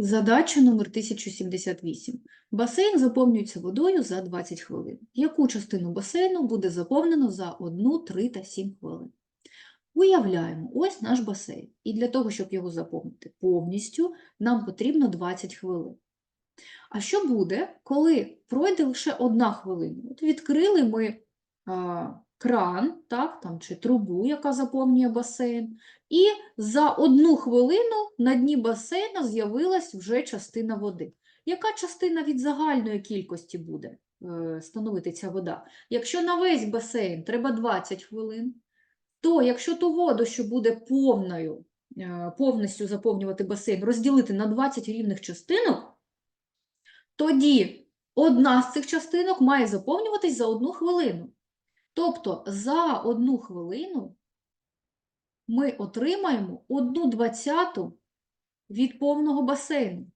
Задача номер 1078. Басейн заповнюється водою за 20 хвилин. Яку частину басейну буде заповнено за 1, 3 та 7 хвилин? Уявляємо, ось наш басейн. І для того, щоб його заповнити повністю, нам потрібно 20 хвилин. А що буде, коли пройде лише одна хвилина? От відкрили ми а, кран, так, там, чи трубу, яка заповнює басейн, і за одну хвилину на дні басейна з'явилась вже частина води. Яка частина від загальної кількості буде е, становити ця вода? Якщо на весь басейн треба 20 хвилин, то якщо ту воду, що буде повною, е, повністю заповнювати басейн, розділити на 20 рівних частинок, тоді одна з цих частинок має заповнюватись за одну хвилину. Тобто за одну хвилину ми отримаємо одну двадцяту від повного басейну.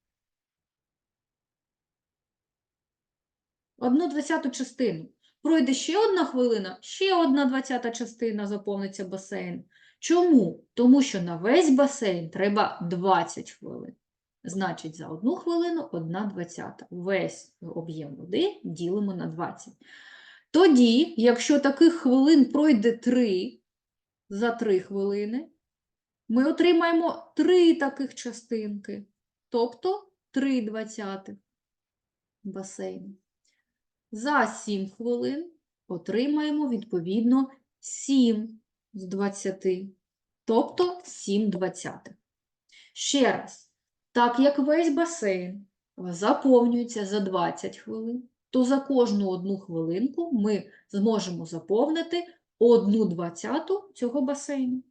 Одну двадцяту частину. Пройде ще одна хвилина, ще одна двадцята частина заповниться басейн. Чому? Тому що на весь басейн треба 20 хвилин. Значить, за одну хвилину одна двадцята. Весь об'єм води ділимо на 20. Тоді, якщо таких хвилин пройде 3, за 3 хвилини, ми отримаємо 3 таких частинки, тобто 3 двадцятих басейну. За 7 хвилин отримаємо відповідно 7 з 20, тобто 7 двадцятих. Ще раз, так як весь басейн заповнюється за 20 хвилин, то за кожну одну хвилинку ми зможемо заповнити одну двадцяту цього басейну.